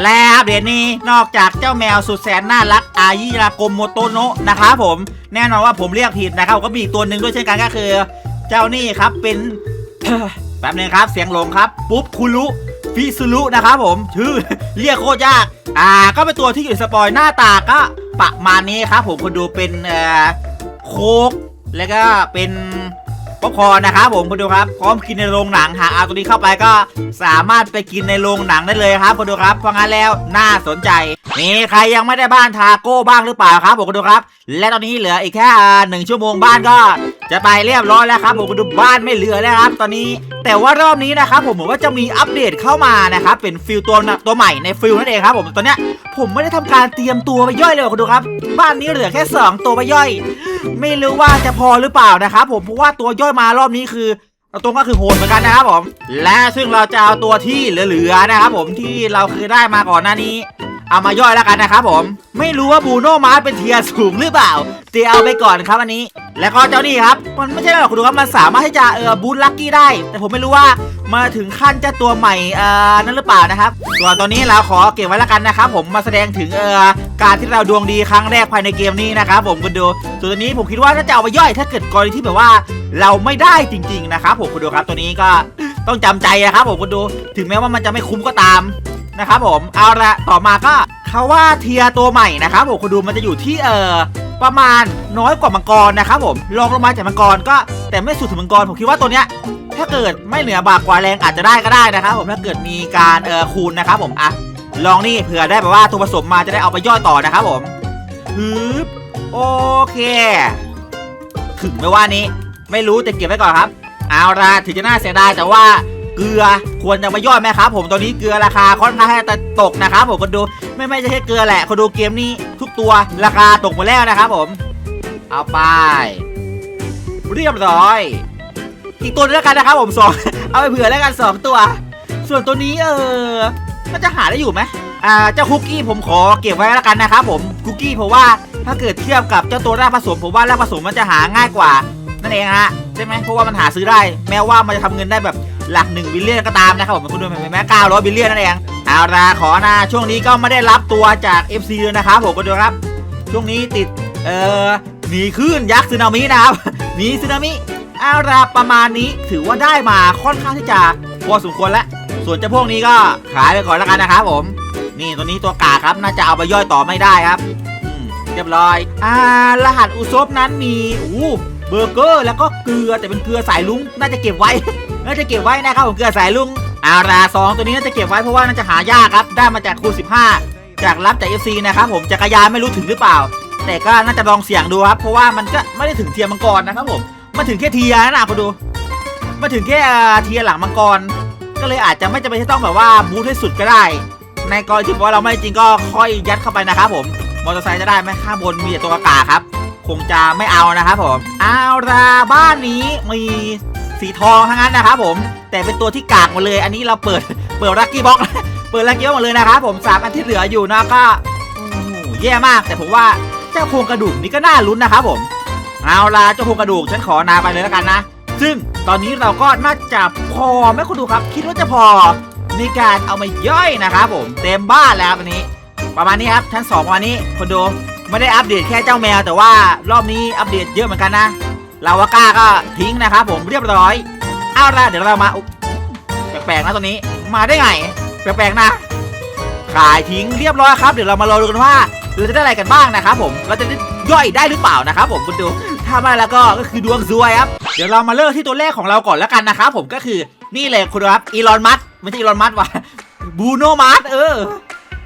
และอัปเดตนี้นอกจากเจ้าแมวสุดแสนน่ารักอายิรากมโมโตโนะนะครับผมแน่นอนว่าผมเรียกผิดนะครับก็มีอีกตัวหนึ่งด้วยเช่นกันก็คือ เจ้านี่ครับเป็น แป๊บนึงครับเสียงหลงครับ ปุ๊บคุรุฟิซุรุนะครับผมชื่อเรียกโคตรยาก อ่า ก็เป็นตัวที่อยู่สปอยหน้าตาก็ประมาณนี้ครับผมคนดูเป็นเอ่อโคกแล้วก็เป็น ป๊อปคอร์นนะครับผมคนดูครับพร้อมกินในโรงหนังหากเอาตัวนี้เข้าไปก็สามารถไปกินในโรงหนังได้เลยครับคนดูครับเพราะงั้นแล้วน่าสนใจนี่ใครยังไม่ได้บ้านทาโก้บ้างหรือเปล่าครับผมคนดูครับ และตอนนี้เหลืออีกแค่หนึ่งชั่วโมงบ้านก็ จะไปเรียบร้อยแล้วครับผมคนดูบ้านไม่เหลือแล้วครับ ตอนนี้ แต่ว่ารอบนี้นะครับผมเหมือนว่าจะมีอัปเดตเข้ามานะครับเป็นฟิลตัวตัวใหม่ในฟิลนั่นเองครับผมตอนเนี้ยผมไม่ได้ทำการเตรียมตัวไปย่อยเลยคุณดูครับ บ้านนี้เหลือแค่ 2 ตัวไปย่อย ไม่รู้ว่าจะพอหรือเปล่านะครับผมเพราะว่าตัวย่อยมารอบนี้คือเอาตรงก็คือโหดเหมือนกันนะครับผม และซึ่งเราจะเอาตัวที่เหลือๆนะครับผมที่เราเคยได้มาก่อนหน้านี้ เอามาย่อยแล้วกันนะครับผม ไม่รู้ว่าบูโนมาร์เป็นเทียร์สูงหรือเปล่าเตียเอาไปก่อนครับอันนี้ แล้วก็เจ้านี่ครับ มันไม่ใช่หรอกคุณดูครับมันสามารถที่จะเออบูทลักกี้ได้ แต่ผมไม่รู้ว่ามาถึงขั้นเจ้าตัวใหม่เอ่อนั่นหรือเปล่านะครับส่วนตัวนี้เราขอเก็บไว้แล้วกันนะครับผมมาแสดงถึงเอ่อการที่เราดวงดีครั้งแรกภายในเกมนี้นะครับผมคุณดูส่วนตัวนี้ผมคิดว่าน่าจะเอาไปย่อย ถ้าเกิดกรณีที่แบบว่า เราไม่ได้จริง ๆนะครับผมคุณดูครับตัวนี้ก็ต้องจำใจนะครับผมคุณดู ถึงแม้ว่ามันจะไม่คุ้มก็ตาม นะครับผมเอาละต่อมาก็เขาว่าเทียตัวใหม่นะครับผมคุณดูมันจะอยู่ที่เอ่อประมาณน้อยกว่ามังกรนะครับผมลองลงมาจากมังกรก็แต่ไม่สุดถึงมังกรผมคิดว่าตัวเนี้ยถ้าเกิดไม่เหนือบากกว่าแรงอาจจะได้ก็ได้นะครับผมถ้าเกิดมีการเอ่อคูณนะครับผมอะลองนี่เผื่อได้แบบว่าตัวผสมมาจะได้เอาไปย่อยต่อนะครับผมฮึบโอเค ถึงไม่ว่านี้ ไม่รู้แต่เก็บไว้ก่อนครับ เอาละถึงจะน่าเสียดายแต่ว่า กลือควรจะมาย่อยไหมครับผมตอนนี้เกลือราคาค่อนข้างจะตกนะครับผมคนดูไม่ไม่ใช่แค่เกลือแหละคนดูเกมนี้ทุกตัวราคาตกหมดแล้วนะครับผม เอาไป เรียบร้อย อีกตัวนึงแล้วกันนะครับผมสองเอาไปเผื่อแล้วกันสองตัว ส่วนตัวนี้เออมันจะหาได้อยู่ไหมอ่าเจ้าคุกกี้ผมขอเก็บไว้แล้วกันนะครับผมคุกกี้เพราะว่าถ้าเกิดเทียบกับเจ้าตัวแรกผสมผมว่าแรกผสมมันจะหาง่ายกว่า นั่นเองฮะใช่ไหมเพราะว่ามันหาซื้อได้ แม้ว่ามันจะทำเงินได้แบบ หลัก1บิลเลียนก็ตามนะครับผมคุณดูแม้900บิลเลียนนั่นเองเอาละขอนะช่วงนี้ก็ไม่ได้รับตัวจาก FC เลยนะครับผมก็ดูครับ ช่วงนี้ติดเอ่อหนีคลื่นยักษ์สึนามินะครับหนีสึนามิเอาละประมาณนี้ถือว่าได้มาค่อนข้างที่จะพอสมควรแล้วส่วนเจ้าพวกนี้ก็ขายไปก่อนแล้วกันนะครับผม นี่ตัวนี้ตัวกาครับน่าจะเอาไปย่อยต่อไม่ได้ครับอืมเรียบร้อย อ่า รหัสอุซบนั้นมีอู้เบอร์เกอร์แล้วก็เกลือแต่เป็นเกลือสายลุ้งน่าจะเก็บไว้ น่าจะเก็บไว้นะครับผมเกลือสายลุงอาราซองตัวนี้น่าจะเก็บไว้เพราะว่าน่าจะหายากครับ ได้มาจากคูณ15 จากรับจาก FC นะครับผมจักรยานไม่รู้ถึงหรือเปล่า แต่ก็น่าจะลองเสี่ยงดูครับ เพราะว่ามันก็ไม่ได้ถึงเทียร์มังกรนะครับผมมันถึงแค่เทียร์นะคุณดูมาถึงแค่เทียร์หลังมังกร ก็เลยอาจจะไม่จำเป็นที่ต้องแบบว่าบูทให้สุดก็ได้ ในกรณีที่ว่าเราไม่จริงก็ค่อยยัดเข้าไปนะครับผมมอเตอร์ไซค์จะได้ไหมข้างบนมีแต่ตัวกากาครับ คงจะไม่เอานะครับผมเอาราบ้านนี้มี สีทองทั้งนั้นนะครับผม แต่เป็นตัวที่กากหมดเลย อันนี้เราเปิดเปิดลักกี้บ็อกเปิดลักกี้บ็อกหมดเลยนะครับผมสามอันที่เหลืออยู่นะก็แย่มาก แต่ผมว่าเจ้าโครงกระดูกนี่ก็น่าลุ้นนะครับผมเอาล่ะเจ้าโครงกระดูกฉันขอนาไปเลยแล้วกันนะ ซึ่งตอนนี้เราก็น่าจะพอไหมคุณดูครับ คิดว่าจะพอในการเอามาย่อยนะครับผมเต็มบ้านแล้ววันนี้ ประมาณนี้ครับชั้นสองวันนี้คนดูไม่ได้อัปเดตแค่เจ้าแมว แต่ว่ารอบนี้อัปเดตเยอะเหมือนกันนะ ลาวาก้าก็ทิ้งนะครับผมเรียบร้อยเอาละเดี๋ยวเรามาแปลกๆนะตัวนี้มาได้ไงแปลกๆนะ ขายทิ้งเรียบร้อยครับ เดี๋ยวเรามารอดูกันว่าเราจะได้อะไรกันบ้างนะครับผมเราจะย่อยได้หรือเปล่านะครับผมคุณดูถ้าไม่แล้วก็ก็คือดวงซวยครับเดี๋ยวเรามาเริ่มที่ตัวแรกของเราก่อนแล้วกันนะครับผมก็คือนี่เลยคุณครับอีลอนมัสไม่ใช่อีลอนมัสว่ะบูโนมัสเออ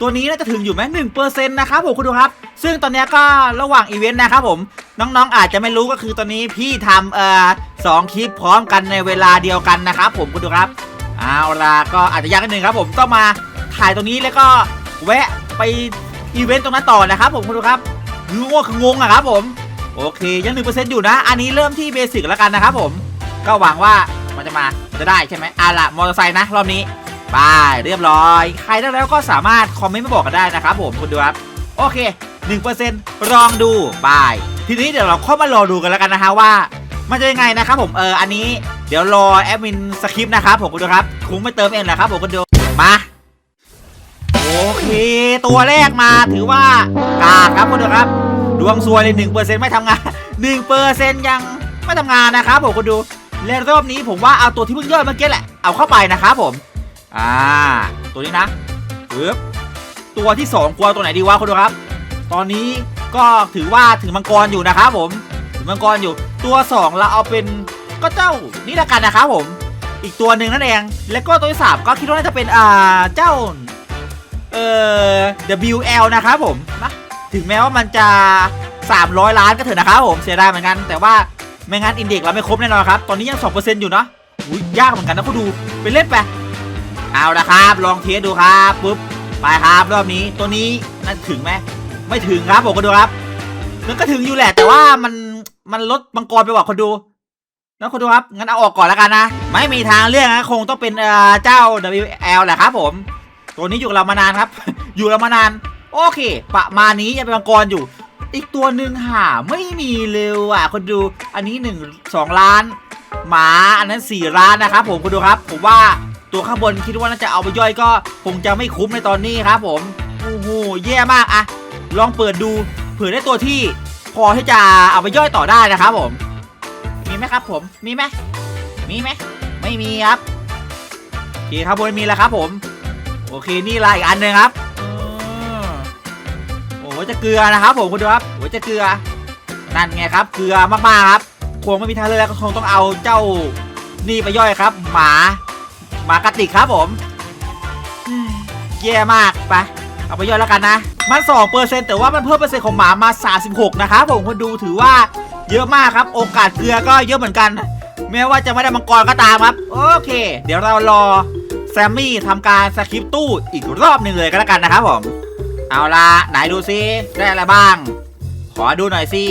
ตัวนี้น่าจะถึงอยู่ไหมหนึ่งเปอร์เซ็นต์นะครับผมคุณดูครับ ซึ่งตอนนี้ก็ระหว่างอีเวนต์นะครับผมน้องๆอาจจะไม่รู้ก็คือตอนนี้พี่ทำเอ่อสองคลิปพร้อมกันในเวลาเดียวกันนะครับผมคุณดูครับเอาล่ะก็อาจจะยากนิดนึงครับผมต้องมาถ่ายตรงนี้แล้วก็แวะไปอีเวนต์ตรงนั้นต่อนะครับผมคุณดูครับงงคืองงอะครับผมโอเคยังหนึ่งเปอร์เซ็นต์อยู่นะ อันนี้เริ่มที่เบสิกแล้วกันนะครับผมก็หวังว่ามันจะมาจะได้ใช่ไหมอะละมอเตอร์ไซค์นะรอบนี้ ไปเรียบร้อย ใครได้แล้วก็สามารถคอมเมนต์มาบอกกันได้นะครับผมคุณดูครับ โอเค 1%ลองดูไปทีนี้เดี๋ยวเราเข้ามารอดูกันแล้วกันนะฮะว่า มันจะยังไงนะครับผมเอออันนี้เดี๋ยวรอแอดมินสคริปต์นะครับผมคุณดูครับคงไม่เติมเองแหละครับผมคุณดูมาโอเค ตัวแรกมาถือว่ากากครับคุณดูครับ ดวงซวยเลยหนึ่งเปอร์เซ็นต์ไม่ทำงานหนึ่งเปอร์เซ็นต์ยังไม่ทำงานนะครับผมคุณดูและรอบนี้ผมว่าเอาตัวที่เพิ่งย่อยเมื่อกี้แหละเอาเข้าไปนะครับผม อ่า ตัวนี้นะปึ๊บตัวที่สองกลัวตัวไหนดีวะคุณดูครับ ตอนนี้ก็ถือว่าถึงมังกรอยู่นะครับผม ถึงมังกรอยู่ ตัวสองเราเอาเป็นก็เจ้านี่ละกันนะครับผม อีกตัวหนึ่งนั่นเอง แล้วก็ตัวที่สามก็คิดว่าน่าจะเป็นอ่าเจ้าเอ่อ WL นะครับผมนะถึงแม้ว่ามันจะ 300 ล้านก็เถอะนะครับผมเสียดายเหมือนกัน แต่ว่าไม่งั้นอินเด็กเราไม่ครบแน่นอนครับ ตอนนี้ยัง 2%อยู่เนาะอุ้ยยากเหมือนกันนะคุณดูไปเล่นไป เอาละครับ ลองเทสดูครับปุ๊บไปครับรอบนี้ตัวนี้นั่นถึงไหมไม่ถึงครับผมคนดูครับ มันก็ถึงอยู่แหละ แต่ว่ามันมันลดมังกรไปกว่าคนดูนะคนดูครับงั้นเอาออกก่อนแล้วกันนะ ไม่มีทางเลือกนะคงต้องเป็นเออเจ้า WL แหละครับผม ตัวนี้อยู่กับเรามานานครับ อยู่เรามานาน โอเค ประมาณนี้ยังเป็นมังกรอยู่ อีกตัวหนึ่งหาไม่มีเลยว่ะ คนดูอันนี้หนึ่งสองล้าน หมาอันนั้นสี่ล้านนะครับผมคุณดูครับ ผมว่า ตัวข้างบนคิดว่าน่าจะเอาไปย่อยก็คงจะไม่คุ้มในตอนนี้ครับผมโอ้โหแย่มากอะลองเปิดดูเผื่อได้ตัวที่พอที่จะเอาไปย่อยต่อได้นะครับผม มีไหมครับ ผมมีไหมมีไหมไม่มีครับโอเคครับบนมีแล้วครับ ผม โอเคนี่ลายอีกอันหนึ่งครับโอ้โหจะเกลือนะครับ ผมคุณดูครับโอ้โหจะเกลือนั่นไงครับ เกลือมากๆครับคงไม่มีทางเลือกแล้วก็คงต้องเอาเจ้านี่ไปย่อยครับ หมา มากระติกครับผมอืมแย่มากไปเอาไปย่อยแล้วกันนะ มัน2เปอร์เซ็นต์แต่ว่ามันเพิ่มเปอร์เซ็นต์ของหมามา 36 นะครับผมคนดูถือว่าเยอะมากครับ โอกาสเกลือก็เยอะเหมือนกัน แม้ว่าจะไม่ได้มังกรก็ตามครับ โอเค เดี๋ยวเรารอแซมมี่ทำการสคริปต์ตู้อีกรอบหนึ่งเลยก็แล้วกันนะครับผม เอาละไหนดูซิได้อะไรบ้าง ขอดูหน่อยสิ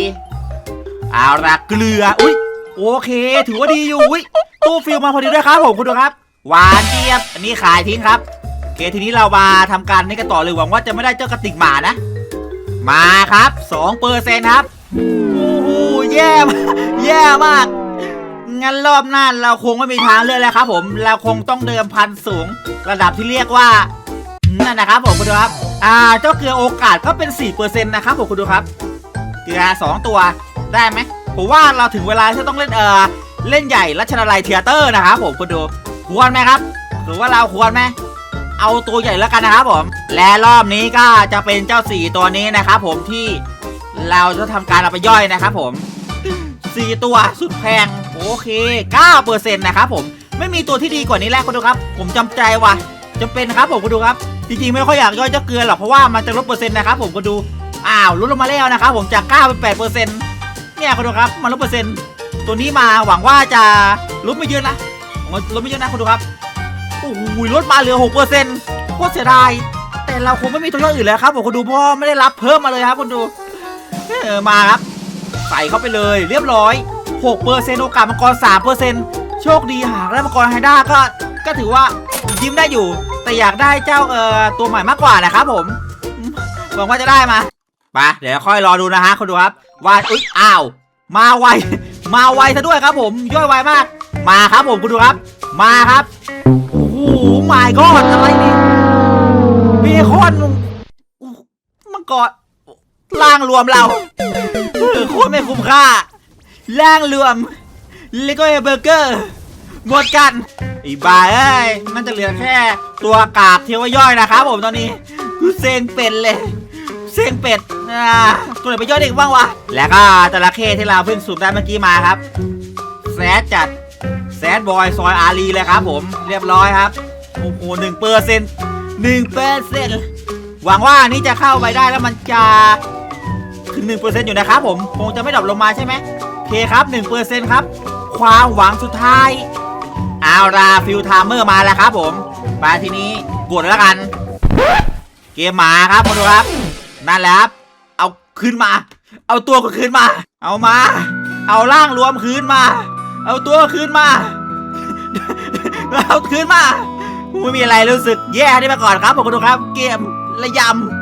เอาละเกลือ อุ้ยโอเค ถือว่าดีอยู่อุ้ยตู้ฟิลมาพอดีด้วยครับผมคุณดูครับ หวานเจี๊ยบ อันนี้ขายทิ้งครับโอเคทีนี้เรามาทำการนี่กันต่อเลยหวังว่าจะไม่ได้เจ้ากระติกหมานะ มาครับ2เปอร์เซ็นครับโอ้โหแย่มากแย่มาก งั้นรอบหน้าเราคงไม่มีทางเลือกแล้วครับ ผมเราคงต้องเดิมพันสูง ระดับที่เรียกว่านั่นนะครับผมคุณดูครับ อ่า เจ้าเกลือโอกาสก็เป็น 4%นะครับผมคุณดูครับ เกลือ 2 ตัวได้ไหมผมว่าเราถึงเวลาที่ต้องเล่นเออเล่นใหญ่รัชนาลัยเทียเตอร์นะครับผมคุณดู ควรไหมครับ หรือว่าเราควรไหมเอาตัวใหญ่แล้วกันนะครับผม และรอบนี้ก็จะเป็นเจ้าสี่ตัวนี้นะครับผมที่เราจะทำการเอาไปย่อยนะครับผมสี่ตัวสุดแพงโอเค9%นต์นะครับผมไม่มีตัวที่ดีกว่านี้แล้วคุณดูครับ ผมจำใจว่ะจำเป็นครับผมคุณดูครับจริงๆไม่ค่อยอยากย่อยเจ้าเกลือหรอกเพราะว่ามันจะลดเปอร์เซ็นต์นะครับผมคุณดูอ้าวลดลงมาแล้วนะครับผมจาก9เป็น8เปอร์เซ็นต์เนี่ยคุณดูครับมันลดเปอร์เซ็นต์ตัวนี้มาหวังว่าจะลดไม่เยอะนะ ลดไม่เยอะนะคุณดูครับโอ้โหลดมาเหลือ6เปอร์เซนต์โคตรเสียดายแต่เราคงไม่มีตัวย่ออื่นแล้วครับผมคุณดูเพราะไม่ได้รับเพิ่มมาเลยครับคุณดูเออมาครับใส่เข้าไปเลยเรียบร้อย6%โอกาสมังกร3%โชคดีหากได้มังกรไฮด้าก็ก็ถือว่ายิ้มได้อยู่ แต่อยากได้เจ้าเอ่อตัวใหม่มากกว่านะครับผมหวังว่าจะได้มาไปเดี๋ยวค่อยรอดูนะฮะคุณดูครับว่าอุ๊ยอ้าว มาไว มาไวซะด้วยครับผมย่อยไวมาก มาครับผมคุณดูครับ มาครับ โอ้โหไม่ก็อะไรนี่เบคอนมังกรล่างรวมเราโคตรไม่คุ้มค่าล่างรวมแล้วก็เบอร์เกอร์หมดกันไอ้บ้าเอ้ยมันจะเหลือแค่ตัวกาบเทวย่อยนะครับผมตอนนี้กูเซ็งเป็ดเลยเซ็งเป็ดอ่าตัวไหนไปย่อยเด็กบ้างวะ แล้วก็จระเข้ที่เราเพิ่งสูบได้เมื่อกี้มาครับแซดจัด ดบอยซอยอารีเลยครับผมเรียบร้อยครับ โอ้โหหนึ่งเปอร์เซ็นต์หนึ่งเปอร์เซ็นต์หวังว่านี่จะเข้าไปได้แล้วมันจะถึง1%อร์เซ็นอยู่นะครับผม คงจะไม่ดรอปลงมาใช่ไหมโอเคครับ1%ครับ ความหวังสุดท้ายเอาราฟิลไทม์เมอร์มาแล้วครับผมไปทีนี้กดแล้วกัน เกมหมาครับมาดูครับ นั่นแหละครับ เอาคืนมา เอาตัวก็คืนมา เอามา เอาร่างรวมคืนมา เอาตัวคืนมา เราคืนมาไม่มีอะไรรู้สึกแย่ที่มาก่อนครับผมคุณดูครับ เกมระยำ